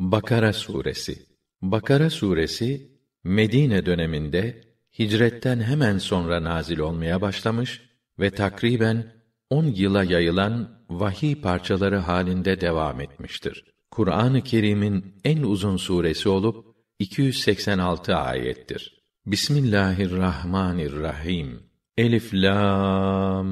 Bakara suresi. Bakara suresi Medine döneminde hicretten hemen sonra nazil olmaya başlamış ve takriben 10 yıla yayılan vahiy parçaları halinde devam etmiştir. Kur'an-ı Kerim'in en uzun suresi olup 286 ayettir. Bismillahirrahmanirrahim. Elif lam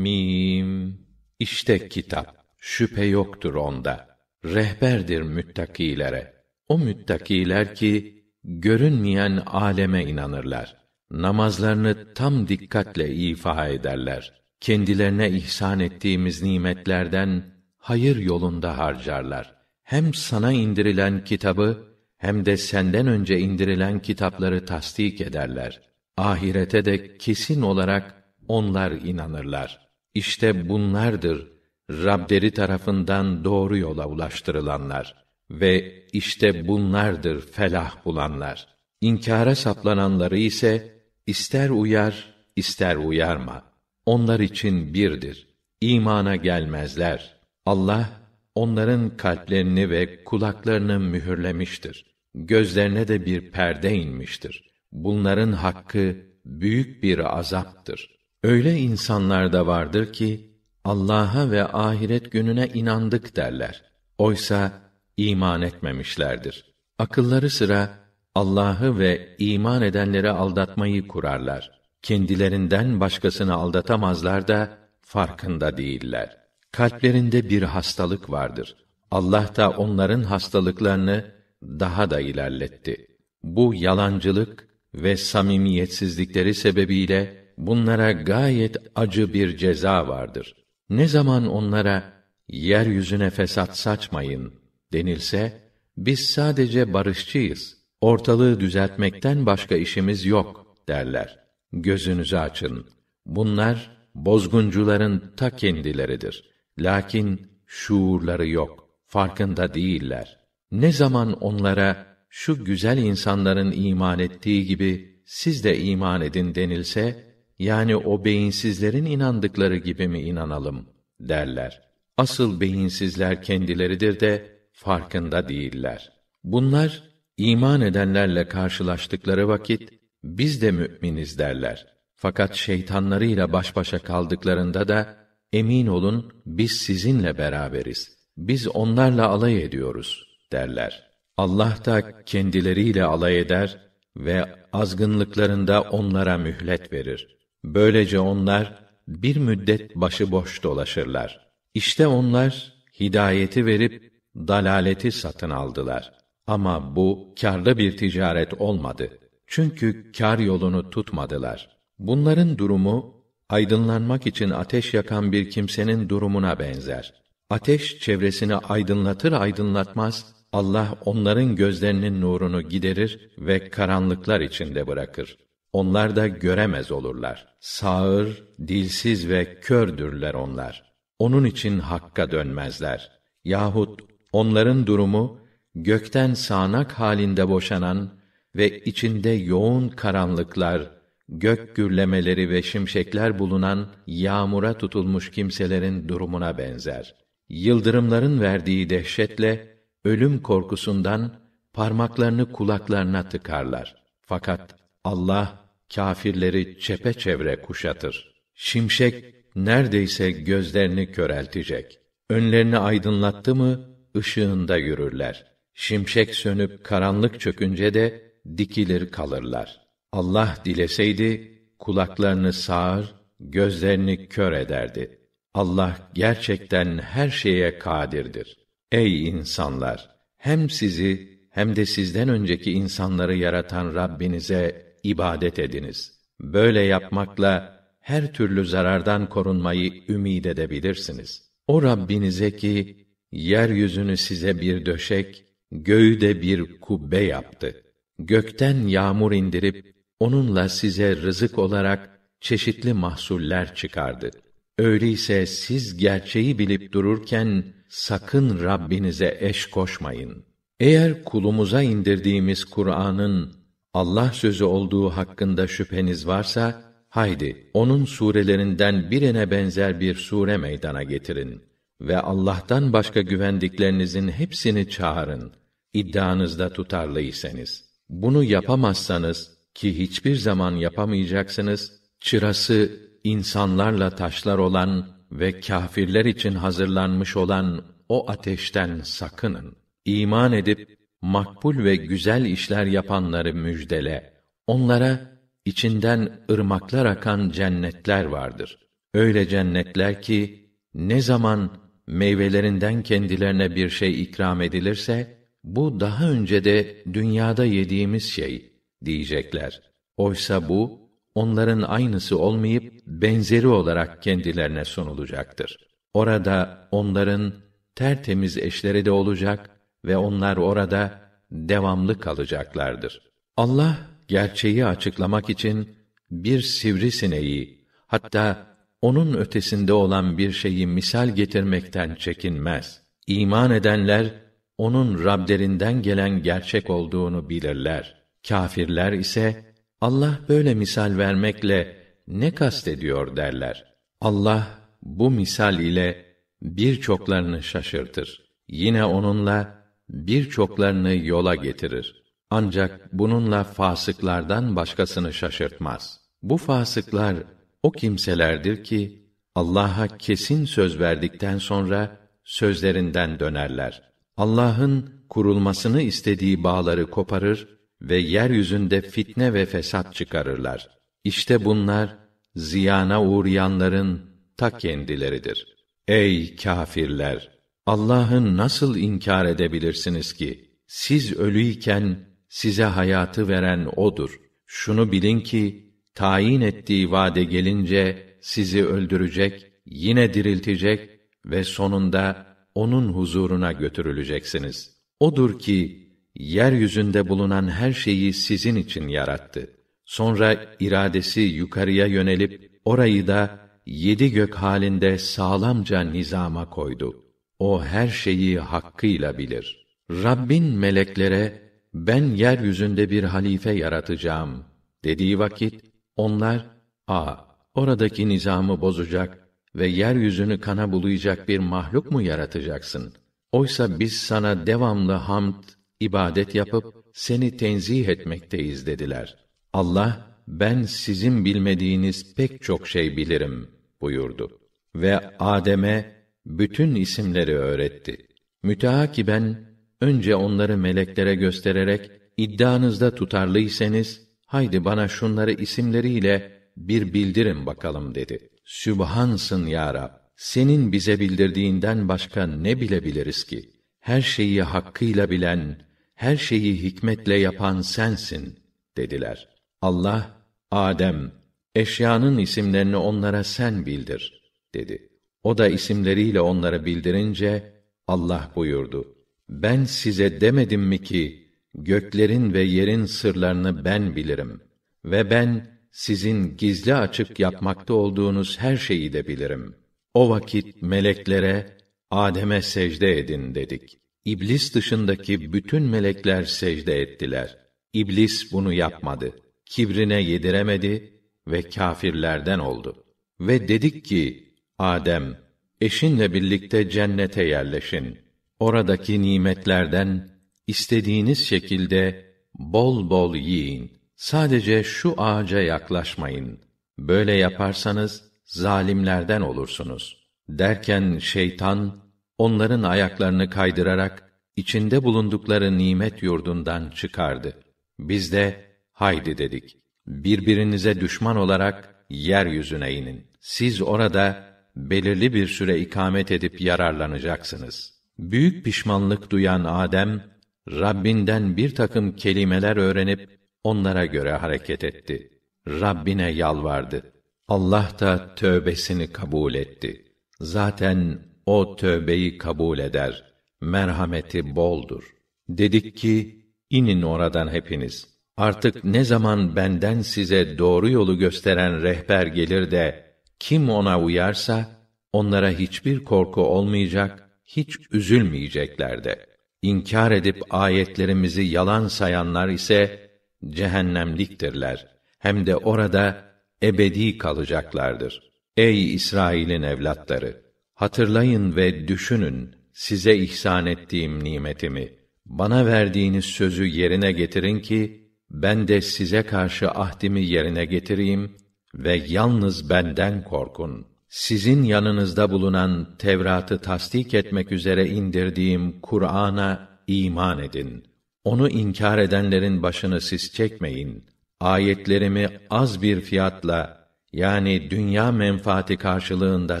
mim. İşte kitap. Şüphe yoktur onda. Rehberdir müttakilere. O müttakiler ki görünmeyen aleme inanırlar. Namazlarını tam dikkatle ifa ederler. Kendilerine ihsan ettiğimiz nimetlerden hayır yolunda harcarlar. Hem sana indirilen kitabı hem de senden önce indirilen kitapları tasdik ederler. Ahirete de kesin olarak onlar inanırlar. İşte bunlardır Rableri tarafından doğru yola ulaştırılanlar ve işte bunlardır felah bulanlar. İnkara saplananları ise ister uyar, ister uyarma. Onlar için birdir. İmana gelmezler. Allah onların kalplerini ve kulaklarını mühürlemiştir. Gözlerine de bir perde inmiştir. Bunların hakkı büyük bir azaptır. Öyle insanlar da vardır ki Allah'a ve ahiret gününe inandık derler. Oysa iman etmemişlerdir. Akılları sıra Allah'ı ve iman edenleri aldatmayı kurarlar. Kendilerinden başkasını aldatamazlar da farkında değiller. Kalplerinde bir hastalık vardır. Allah da onların hastalıklarını daha da ilerletti. Bu yalancılık ve samimiyetsizlikleri sebebiyle bunlara gayet acı bir ceza vardır. Ne zaman onlara yeryüzüne fesat saçmayın denilse biz sadece barışçıyız. Ortalığı düzeltmekten başka işimiz yok derler. Gözünüzü açın. Bunlar bozguncuların ta kendileridir. Lakin şuurları yok, farkında değiller. Ne zaman onlara şu güzel insanların iman ettiği gibi siz de iman edin denilse yani o beyinsizlerin inandıkları gibi mi inanalım derler. Asıl beyinsizler kendileridir de farkında değiller. Bunlar iman edenlerle karşılaştıkları vakit biz de müminiz derler. Fakat şeytanlarıyla baş başa kaldıklarında da emin olun biz sizinle beraberiz. Biz onlarla alay ediyoruz derler. Allah da kendileriyle alay eder ve azgınlıklarında onlara mühlet verir. Böylece onlar bir müddet başıboş dolaşırlar. İşte onlar hidayeti verip dalaleti satın aldılar. Ama bu kârlı bir ticaret olmadı. Çünkü kâr yolunu tutmadılar. Bunların durumu aydınlanmak için ateş yakan bir kimsenin durumuna benzer. Ateş çevresini aydınlatır aydınlatmaz Allah onların gözlerinin nurunu giderir ve karanlıklar içinde bırakır. Onlar da göremez olurlar. Sağır, dilsiz ve kördürler onlar. Onun için hakka dönmezler. Yahut onların durumu gökten sağanak halinde boşanan ve içinde yoğun karanlıklar, gök gürlemeleri ve şimşekler bulunan yağmura tutulmuş kimselerin durumuna benzer. Yıldırımların verdiği dehşetle ölüm korkusundan parmaklarını kulaklarına tıkarlar. Fakat Allah kâfirleri çepeçevre kuşatır. Şimşek neredeyse gözlerini köreltecek. Önlerini aydınlattı mı ışığında yürürler. Şimşek sönüp karanlık çökünce de dikilir kalırlar. Allah dileseydi kulaklarını sağır, gözlerini kör ederdi. Allah gerçekten her şeye kadirdir. Ey insanlar, hem sizi hem de sizden önceki insanları yaratan Rabbinize ibadet ediniz. Böyle yapmakla her türlü zarardan korunmayı ümid edebilirsiniz. O Rabbinize ki yeryüzünü size bir döşek, göğü de bir kubbe yaptı. Gökten yağmur indirip onunla size rızık olarak çeşitli mahsuller çıkardı. Öyleyse siz gerçeği bilip dururken sakın Rabbinize eş koşmayın. Eğer kulumuza indirdiğimiz Kur'an'ın Allah sözü olduğu hakkında şüpheniz varsa haydi onun surelerinden birine benzer bir sure meydana getirin ve Allah'tan başka güvendiklerinizin hepsini çağırın. iddianızda tutarlıysanız. Bunu yapamazsanız ki hiçbir zaman yapamayacaksınız, çırası insanlarla taşlar olan ve kâfirler için hazırlanmış olan o ateşten sakının. İman edip makbul ve güzel işler yapanları müjdele. Onlara içinden ırmaklar akan cennetler vardır. Öyle cennetler ki ne zaman meyvelerinden kendilerine bir şey ikram edilirse bu daha önce de dünyada yediğimiz şey diyecekler. Oysa bu onların aynısı olmayıp benzeri olarak kendilerine sunulacaktır. Orada onların tertemiz eşleri de olacak ve onlar orada devamlı kalacaklardır. Allah gerçeği açıklamak için bir sivrisineği hatta onun ötesinde olan bir şeyi misal getirmekten çekinmez. İman edenler onun Rablerinden gelen gerçek olduğunu bilirler. Kâfirler ise Allah böyle misal vermekle ne kastediyor derler. Allah bu misal ile birçoklarını şaşırtır. Yine onunla birçoklarını yola getirir. Ancak bununla fasıklardan başkasını şaşırtmaz. Bu fasıklar o kimselerdir ki Allah'a kesin söz verdikten sonra sözlerinden dönerler. Allah'ın kurulmasını istediği bağları koparır ve yeryüzünde fitne ve fesat çıkarırlar. İşte bunlar ziyana uğrayanların ta kendileridir. Ey kâfirler! Allah'ı nasıl inkar edebilirsiniz ki? Siz ölüyken size hayatı veren odur. Şunu bilin ki tayin ettiği vade gelince sizi öldürecek, yine diriltecek ve sonunda onun huzuruna götürüleceksiniz. Odur ki yeryüzünde bulunan her şeyi sizin için yarattı. Sonra iradesi yukarıya yönelip orayı da yedi gök halinde sağlamca nizama koydu. O her şeyi hakkıyla bilir. Rabbin meleklere ben yeryüzünde bir halife yaratacağım dediği vakit onlar a oradaki nizamı bozacak ve yeryüzünü kana bulayacak bir mahluk mu yaratacaksın? Oysa biz sana devamlı hamd, ibadet yapıp seni tenzih etmekteyiz dediler. Allah ben sizin bilmediğiniz pek çok şey bilirim buyurdu ve Adem'e bütün isimleri öğretti. Müteakiben önce onları meleklere göstererek iddianızda tutarlıysanız haydi bana şunları isimleriyle bir bildirin bakalım dedi. Sübhansın ya Rab. Senin bize bildirdiğinden başka ne bilebiliriz ki? Her şeyi hakkıyla bilen, her şeyi hikmetle yapan sensin dediler. Allah Adem eşyanın isimlerini onlara sen bildir dedi. O da isimleriyle onlara bildirince Allah buyurdu. Ben size demedim mi ki göklerin ve yerin sırlarını ben bilirim ve ben sizin gizli açık yapmakta olduğunuz her şeyi de bilirim. O vakit meleklere Adem'e secde edin dedik. İblis dışındaki bütün melekler secde ettiler. İblis bunu yapmadı. Kibrine yediremedi ve kâfirlerden oldu. Ve dedik ki, Adem, eşinle birlikte cennete yerleşin. Oradaki nimetlerden istediğiniz şekilde bol bol yiyin. Sadece şu ağaca yaklaşmayın. Böyle yaparsanız zalimlerden olursunuz. Derken şeytan onların ayaklarını kaydırarak içinde bulundukları nimet yurdundan çıkardı. Biz de haydi dedik. Birbirinize düşman olarak yeryüzüne inin. Siz orada belirli bir süre ikamet edip yararlanacaksınız. Büyük pişmanlık duyan Adem, Rabbinden bir takım kelimeler öğrenip onlara göre hareket etti. Rabbine yalvardı. Allah da tövbesini kabul etti. Zaten o tövbeyi kabul eder. Merhameti boldur. Dedik ki, inin oradan hepiniz. Artık ne zaman benden size doğru yolu gösteren rehber gelir de, kim ona uyarsa, onlara hiçbir korku olmayacak, hiç üzülmeyecekler de. İnkar edip ayetlerimizi yalan sayanlar ise, cehennemliktirler. Hem de orada ebedi kalacaklardır. Ey İsrail'in evlatları! Hatırlayın ve düşünün size ihsan ettiğim nimetimi. bana verdiğiniz sözü yerine getirin ki ben de size karşı ahdimi yerine getireyim ve yalnız benden korkun. Sizin yanınızda bulunan Tevrat'ı tasdik etmek üzere indirdiğim Kur'an'a iman edin. Onu inkar edenlerin başını siz çekmeyin. Ayetlerimi az bir fiyatla yani dünya menfaati karşılığında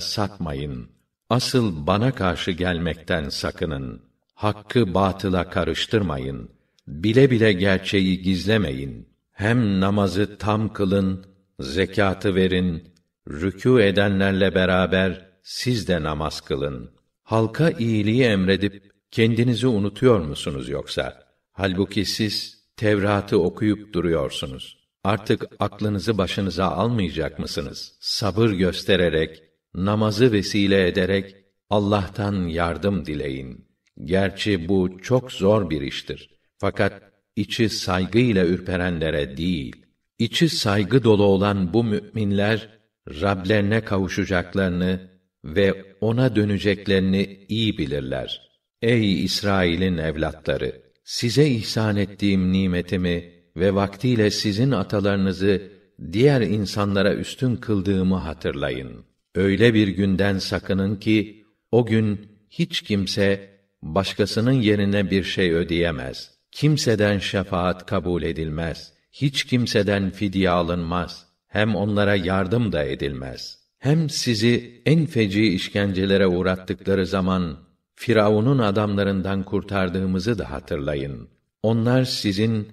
satmayın. Asıl bana karşı gelmekten sakının. Hakkı batıla karıştırmayın. Bile bile gerçeği gizlemeyin. Hem namazı tam kılın, zekatı verin, rükû edenlerle beraber siz de namaz kılın. Halka iyiliği emredip kendinizi unutuyor musunuz yoksa? Halbuki siz Tevrat'ı okuyup duruyorsunuz. Artık aklınızı başınıza almayacak mısınız? Sabır göstererek, namazı vesile ederek Allah'tan yardım dileyin. Gerçi bu çok zor bir iştir. Fakat içi saygıyla ürperenlere değil, içi saygı dolu olan bu müminler Rablerine kavuşacaklarını ve ona döneceklerini iyi bilirler. Ey İsrail'in evlatları, size ihsan ettiğim nimetimi ve vaktiyle sizin atalarınızı diğer insanlara üstün kıldığımı hatırlayın. Öyle bir günden sakının ki o gün hiç kimse başkasının yerine bir şey ödeyemez. Kimseden şefaat kabul edilmez. Hiç kimseden fidye alınmaz. Hem onlara yardım da edilmez. Hem sizi en feci işkencelere uğrattıkları zaman Firavun'un adamlarından kurtardığımızı da hatırlayın. Onlar sizin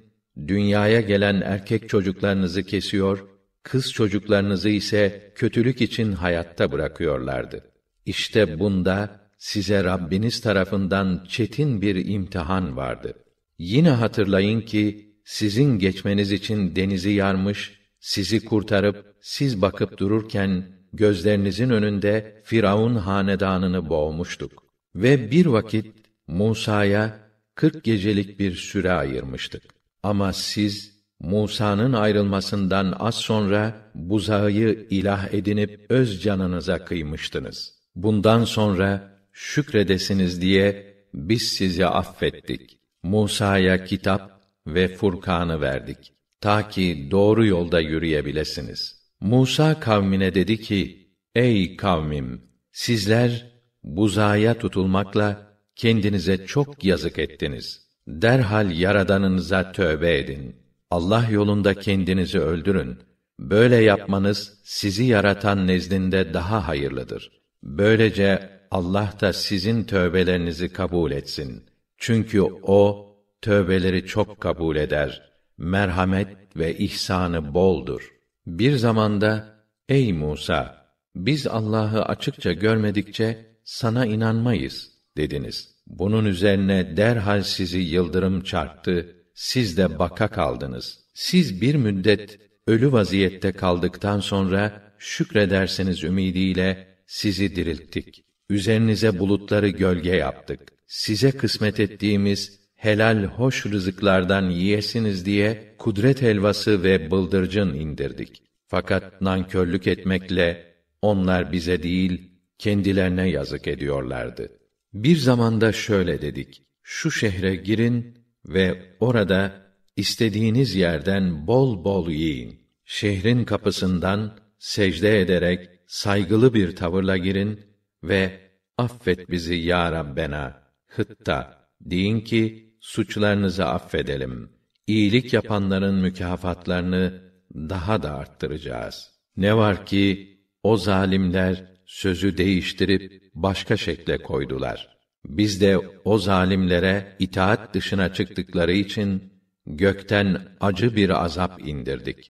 dünyaya gelen erkek çocuklarınızı kesiyor, kız çocuklarınızı ise kötülük için hayatta bırakıyorlardı. İşte bunda size Rabbiniz tarafından çetin bir imtihan vardı. Yine hatırlayın ki sizin geçmeniz için denizi yarmış, sizi kurtarıp siz bakıp dururken gözlerinizin önünde Firavun hanedanını boğmuştuk. Ve bir vakit Musa'ya kırk gecelik bir süre ayırmıştık. Ama siz Musa'nın ayrılmasından az sonra buzağı ilah edinip öz canınıza kıymıştınız. Bundan sonra şükredesiniz diye biz sizi affettik. Musa'ya kitap ve Furkan'ı verdik. Ta ki doğru yolda yürüyebilesiniz. Musa kavmine dedi ki, Ey kavmim! Sizler buzaya tutulmakla kendinize çok yazık ettiniz. Derhal yaradanınıza tövbe edin. Allah yolunda kendinizi öldürün. Böyle yapmanız sizi yaratan nezdinde daha hayırlıdır. Böylece Allah da sizin tövbelerinizi kabul etsin. Çünkü o tövbeleri çok kabul eder. Merhamet ve ihsanı boldur. Bir zamanda ey Musa biz Allah'ı açıkça görmedikçe sana inanmayız dediniz. Bunun üzerine derhal sizi yıldırım çarptı, siz de baka kaldınız. Siz bir müddet ölü vaziyette kaldıktan sonra şükrederseniz ümidiyle sizi dirilttik. Üzerinize bulutları gölge yaptık. Size kısmet ettiğimiz helal hoş rızıklardan yiyesiniz diye kudret helvası ve bıldırcın indirdik. Fakat nankörlük etmekle onlar bize değil kendilerine yazık ediyorlardı. Bir zamanda şöyle dedik: Şu şehre girin ve orada istediğiniz yerden bol bol yiyin. Şehrin kapısından secde ederek saygılı bir tavırla girin ve affet bizi ya Rabbena. Hıtta deyin ki suçlarınızı affedelim. İyilik yapanların mükafatlarını daha da arttıracağız. Ne var ki o zalimler sözü değiştirip başka şekle koydular. Biz de o zalimlere itaat dışına çıktıkları için gökten acı bir azap indirdik.